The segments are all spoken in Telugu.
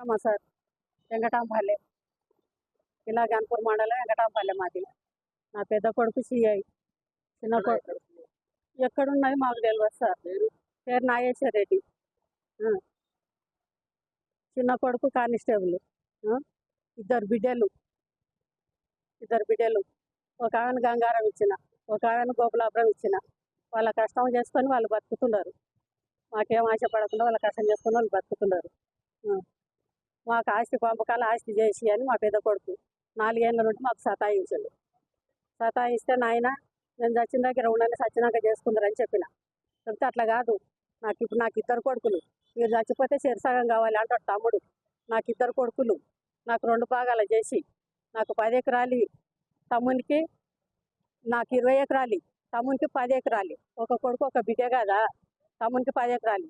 మా సార్ వెంకటాంపల్లె. ఇలా గన్పూర్ మండలం వెంకటాంపల్లె మాది. నా పెద్ద కొడుకు సిఐ చిన్న కొడుకు ఎక్కడున్నది మాకు తెలియదు సార్. పేరు? నాగేశ్వర రెడ్డి. చిన్న కొడుకు కానిస్టేబుల్. ఇద్దరు బిడ్డలు. ఇద్దరు బిడ్డలు. ఒక ఆమెను గంగారం ఇచ్చిన. ఒక ఆమెను గోపులాపురం ఇచ్చిన. వాళ్ళ కష్టం చేసుకొని వాళ్ళు బతుకుతున్నారు. మాకేం ఆశపడకుండా వాళ్ళ కష్టం చేసుకుని వాళ్ళు బతుకుతున్నారు. మాకు ఆస్తి పంపకాలు ఆస్తి చేసి అని మా పెద్ద కొడుకు నాలుగేళ్ళ నుండి మాకు సతాయించాడు. సతాయిస్తే నాయన నేను చచ్చిన దగ్గర ఉండండి సచ్చినాక చేసుకుందరని చెప్పిన. చెప్తే అట్లా కాదు. నాకు ఇప్పుడు నాకు ఇద్దరు కొడుకులు. మీరు చచ్చిపోతే చెరసగం కావాలి అంటాడు తమ్ముడు. నాకు ఇద్దరు కొడుకులు. నాకు రెండు భాగాలు చేసి నాకు పది ఎకరాలు తమ్మునికి నాకు ఇరవై ఎకరాలు. తమ్మునికి పది ఎకరాలు. ఒక కొడుకు ఒక బిడ్డ కదా. తమ్మునికి పది ఎకరాలు.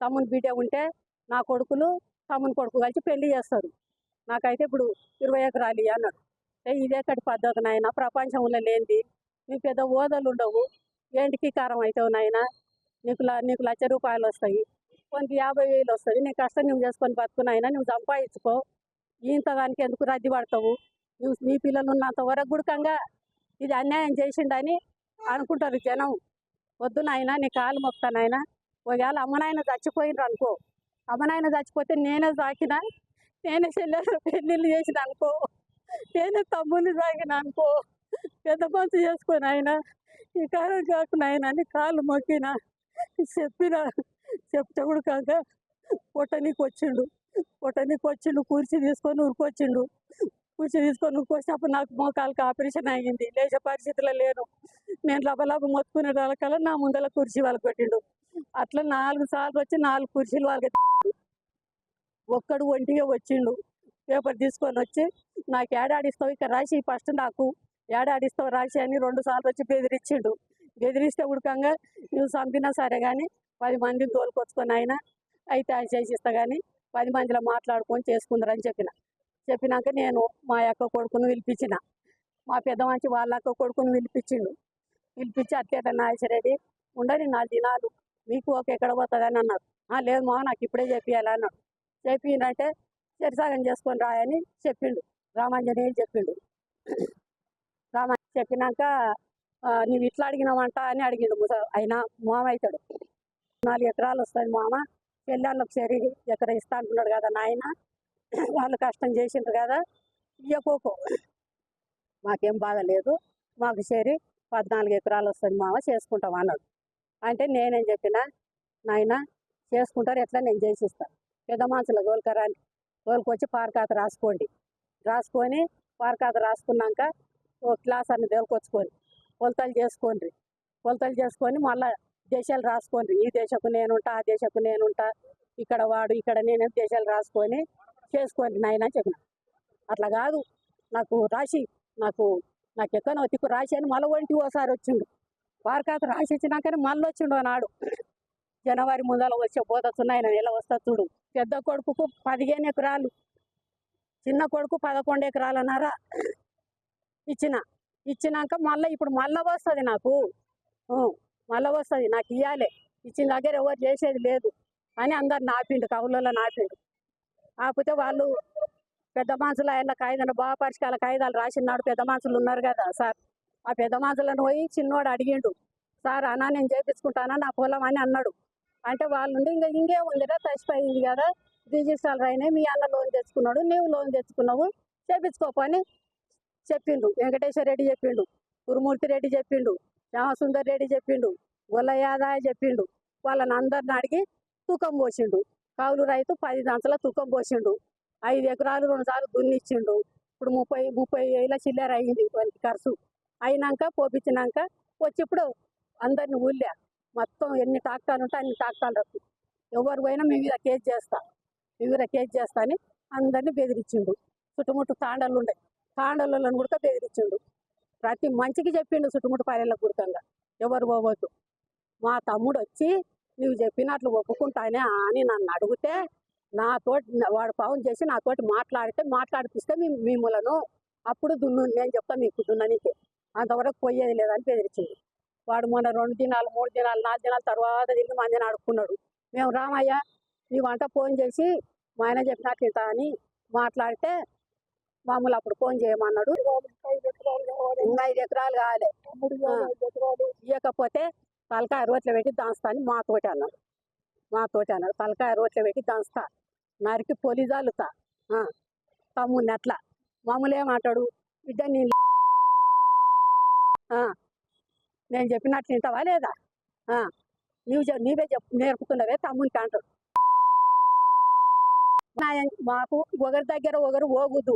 తమ్ముని బిడ్డ ఉంటే నా కొడుకులు తమ్ముని కొడుకు కలిసి పెళ్ళి చేస్తారు. నాకైతే ఇప్పుడు ఇరవై ఎకరాలు అన్నాడు. ఇదే కటి పద్ధతి నాయన ప్రపంచంలో లేనిది. నీకు పెద్ద ఓదలు ఉండవు. ఏంటికి కారం అవుతావు నాయన? నీకు ల- నీకు లక్ష రూపాయలు వస్తాయి. కొంత యాభై వేలు వస్తుంది నీ కష్టం నువ్వు చేసుకొని బతుకున్నాయినా నువ్వు సంపాదించుకో. ఇంతదానికి ఎందుకు రద్దీ పడతావు? నువ్వు నీ పిల్లలు ఉన్నంత వరకు గుడకంగా ఇది అన్యాయం చేసిండని అనుకుంటారు జనం. వద్దు నాయన నీ కాలు మొక్తానైనా ఒకవేళ అమ్మనాయన చచ్చిపోయినరు అనుకో అమ్మనాయన చచ్చిపోతే నేనే సాకినా? నేనే చెల్లెలు పెళ్ళిళ్ళు చేసిన అనుకో. నేనే తమ్ముళ్ళు సాగిన అనుకో. పెద్ద పంచు చేసుకొని ఆయన ఈ కాలం కాకుండా ఆయన అని కాళ్ళు మొక్కిన చెప్పిన చెప్తే కూడా కాక పొట్టనీకి వచ్చిండు. పొట్టనీకి వచ్చిండు కుర్చీ తీసుకొని ఉరికొచ్చిండు కుర్చీ తీసుకొని ఉరికొచ్చినప్పుడు నాకు మోకాలకు ఆపరేషన్ అయ్యింది. లేచే పరిస్థితిలో లేను. నేను లబలబ మొత్తుకునే వాళ్ళకల్లా నా ముందల కుర్చీ వాళ్ళు పెట్టిండు. అట్లా నాలుగు సార్లు వచ్చి నాలుగు కుర్చీలు వాళ్ళకి ఒక్కడు ఒంటిగా వచ్చిండు. పేపర్ తీసుకొని వచ్చి నాకు ఏడాడిస్తావు ఇక్కడ రాసి ఫస్ట్ నాకు ఏడాడిస్తావు రాసి అని రెండు సార్లు వచ్చి బెదిరించిండు బెదిరిస్తే ఉడకంగా నువ్వు చంపినా సరే కానీ పది మందిని తోలుకొచ్చుకొని ఆయన అయితే ఆయన చేసిస్తా కానీ పది మందిలో మాట్లాడుకొని చేసుకుందరని చెప్పిన. చెప్పినాక నేను మా యొక్క కొడుకును పిలిపించిన. మా పెద్ద మంచి వాళ్ళ అక్క కొడుకును పిలిపించిండు. పిలిపించి అట్లేట నాగేశ్వరరెడ్డి ఉండని నా దినాలు మీకు ఒక ఎక్కడ పోతుందని అన్నారు. "ఆ, లేదు మా నాకు ఇప్పుడే చెప్పియాలి అన్నాడు. చెప్పిండంటే చెరిసాగం చేసుకొని రాయని చెప్పిండు. రామాంజనేయులు చెప్పిండు. రామ చెప్పినాక నువ్వు ఇట్లా అడిగినావంట అని అడిగిండు ముస అయినా మామ అవుతాడు నాలుగు ఎకరాలు వస్తుంది మామ పెళ్ళాళ్ళకి సరి ఎకర ఇస్తా అంటున్నాడు కదా నాయన. వాళ్ళు కష్టం చేసిండ్రు కదా ఇయ్యకోకో. మాకేం బాధ లేదు మాకు సరి పద్నాలుగు ఎకరాలు వస్తుంది మామ చేసుకుంటాం అన్నాడు. అంటే నేనేం చెప్పిన నాయన చేసుకుంటారు ఎట్లా నేను చేసిస్తాను పెద్ద మనుషుల గోల్కరాని గోల్కొచ్చి పారకాత రాసుకోండి. రాసుకొని పారకాత రాసుకున్నాక ఓ క్లాస్ అన్ని తోలుకొచ్చుకొని కొలతలు చేసుకోండి కొలతలు చేసుకొని మళ్ళా దేశాలు రాసుకోండి ఈ దేశకు నేనుంటా ఆ దేశకు నేనుంటా ఇక్కడ వాడు ఇక్కడ నేను దేశాలు రాసుకొని చేసుకోండి నాయన చెప్పిన. అట్లా కాదు. నాకు రాసి నాకు నాకు ఎక్కనో తిక్కు రాసి అని మళ్ళీ ఒంటి ఓసారి వచ్చిండు. పారకాత రాసి ఇచ్చినాకనే మళ్ళీ వచ్చిండు నాడు జనవరి ముందర వచ్చే పోతున్నాయి నెల వస్తా చూడు. పెద్ద కొడుకుకు పదిహేను ఎకరాలు. చిన్న కొడుకు పదకొండు ఎకరాలన్నారా? ఇచ్చిన. ఇచ్చినాక మళ్ళీ ఇప్పుడు మళ్ళీ వస్తుంది నాకు. మళ్ళీ వస్తుంది. నాకు ఇవ్వాలి ఇచ్చిన దగ్గర ఎవరు చేసేది లేదు. అని అందరు నాపిండు కవులలో నాపిండు. కాకపోతే వాళ్ళు పెద్ద మనుషులు ఆయన కాగితాలు బాగా పరిష్కార కాయిదాలు రాసినాడు పెద్ద మనుషులు ఉన్నారు కదా సార్. ఆ పెద్ద పోయి చిన్నోడు అడిగిండు సార్ అన్నా నేను చేపించుకుంటానా నా పొలం అని అన్నాడు. అంటే వాళ్ళు ఇంకా ఇంకే ఉందిరా తచ్చిపోయింది కదా రిజిస్టర్ అయినా మీ అన్న లోన్ తెచ్చుకున్నాడు నీవు లోన్ తెచ్చుకున్నావు చేపించుకోపని చెప్పిండు. వెంకటేశ్వర రెడ్డి చెప్పిండు గురుమూర్తి రెడ్డి చెప్పిండు శ్యామసుందర్ రెడ్డి చెప్పిండు గొల్ల యాదాయ చెప్పిండు. వాళ్ళని అందరిని అడిగి తూకం పోసిండు. కౌలు రైతు పది దాంట్లో తూకం పోసిండు. ఐదు ఎకరాలు రెండు సార్లు దున్నిచ్చిండు ఇప్పుడు ముప్పై ముప్పై వేల చిల్లర అయ్యింది వానికి ఖర్చు. అయినాక పోపించినాక వచ్చిప్పుడు అందరిని ఊళ్ళా. మొత్తం ఎన్ని టాక్టాలు ఉంటే అన్ని టాక్టాలు రద్దు ఎవరు పోయినా మీ మీద కేసు చేస్తా. మీ మీద కేసు చేస్తా అని అందరిని బెదిరించిండు. చుట్టుముట్టు తాండలు ఉండే. తాండలను కూడా బెదిరించిండు. ప్రతి మంచికి చెప్పిండు చుట్టుముట్టు పల్లెల గురికంగా ఎవరు పోవద్దు. మా తమ్ముడు వచ్చి నువ్వు చెప్పినట్లు ఒప్పుకుంటానే అని నన్ను అడిగితే నాతోటి వాడు పవన్ చేసి నాతోటి మాట్లాడితే మాట్లాడిపిస్తే మీ మిమ్మలను అప్పుడు దున్ను నేను చెప్తాను మీకు దున్ననికే. అంతవరకు పోయేది లేదని బెదిరించింది వాడు మొన్న రెండు దినాలు మూడు దినాలు నాలుగు దినాల తర్వాత తిరిగి మందిని అడుక్కున్నాడు మేము రామయ్య నీ వంట ఫోన్ చేసి మా ఆయన చెప్పినట్లు ఇంత అని మాట్లాడితే మామూలు అప్పుడు ఫోన్ చేయమన్నాడు. ఇంకా ఐదు ఎకరాలు కావాలి. ఇవ్వకపోతే తలకాయ రోట్లో పెట్టి దాస్తా అని మాతోటి అన్నాడు. మాతోటి అన్నాడు. తలకాయ రోట్లో పెట్టి దాస్తా. నరికి పొలి చల్లుతా ఆ, తమ్ముడిని అట్లా. మామూలు ఏమంటాడు బిడ్డ నీ నేను చెప్పినట్లు తింటావా లేదా? ఆ, నీవు చెప్- నీవే చెప్పు నేర్పుతున్నవే తమ్మునికి మాకు ఒకరి దగ్గర ఒకరు పోగుద్దు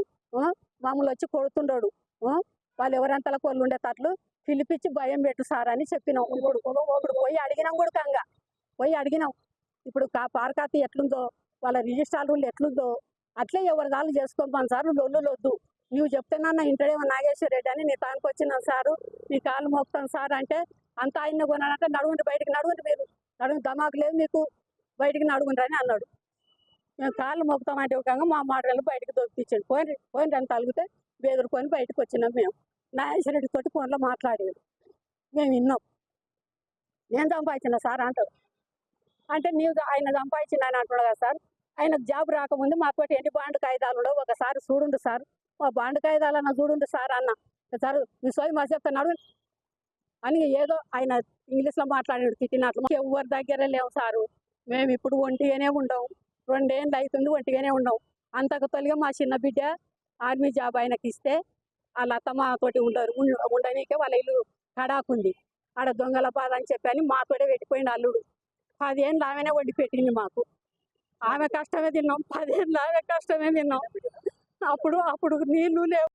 మమ్మల్ని వచ్చి కొడుతుండడు. వాళ్ళు ఎవరంతల కోళ్ళు ఉండేటట్లు పిలిపించి భయం పెట్టు సార్ అని చెప్పినాం. ఇప్పుడు ఇప్పుడు పోయి అడిగినాం కూడా కంగా. పోయి అడిగినాం. ఇప్పుడు కా పార్కాతి ఎట్లుందో వాళ్ళ రిజిస్ట్రార్ రూల్ ఎట్లుందో అట్లే ఎవరి దాళ్ళు చేసుకోమని సార్. లొల్లులొద్దు నువ్వు చెప్తున్నా ఇంటడేమో నాగేశ్వర రెడ్డి అని నీ తానికి వచ్చినాను సారు నీ కాలు మోపుతాను సార్ అంటే అంత ఆయన కొనాలంటే నడుగుండి బయటికి నడుగుండి మీరు నడుగు దమాకు లేదు మీకు బయటికి నడుగుండి అని అన్నాడు. మేము కాళ్ళు మోపుతామంటే ఒక మా మాటలు బయటకు దొరికించండి పోయిన పోయిన దాన్ని తలిగితే బెదురుకొని బయటకు వచ్చినాం మేము. నాగేశ్వరరెడ్డి తోటి ఫోన్లో మాట్లాడాడు. మేము విన్నాం. నేను సంపాదించిన సార్ అంటాడు. అంటే నీవు ఆయన సంపాదించిన ఆయన అంటున్నాడు కదా సార్. ఆయనకు జాబ్ రాకముందు మాతో ఎన్ని బాండ్ కాగితాలు ఉండవు. ఒకసారి చూడండి సార్. మా బాండకాయ దాలన్న అన్న సార్ అన్న. సార్ మీ సోయి మా చెప్తున్నాడు. అని ఏదో ఆయన ఇంగ్లీష్లో మాట్లాడాడు తిట్టినట్లు. ఎవరి దగ్గర లేవు సారు. మేము ఇప్పుడు ఒంటిగానే ఉండవు రెండేళ్ళు అవుతుంది ఒంటిగానే ఉండవు అంతకు తొలిగా మా చిన్న బిడ్డ ఆర్మీ జాబ్ ఆయనకి ఇస్తే వాళ్ళ అత్త మాతోటి ఉండరు. ఉండ- ఉండనీకే వాళ్ళ ఇల్లు కడాకుంది. ఆడ దొంగల బాధ అని చెప్పి అని మాతోటే పెట్టిపోయింది అల్లుడు. పదేళ్ళు ఆమెనే వండి పెట్టింది మాకు. ఆమె కష్టమే తిన్నాం. పదేళ్ళు ఆమె కష్టమే తిన్నాం. అప్పుడు అప్పుడు నీళ్ళు లేవు.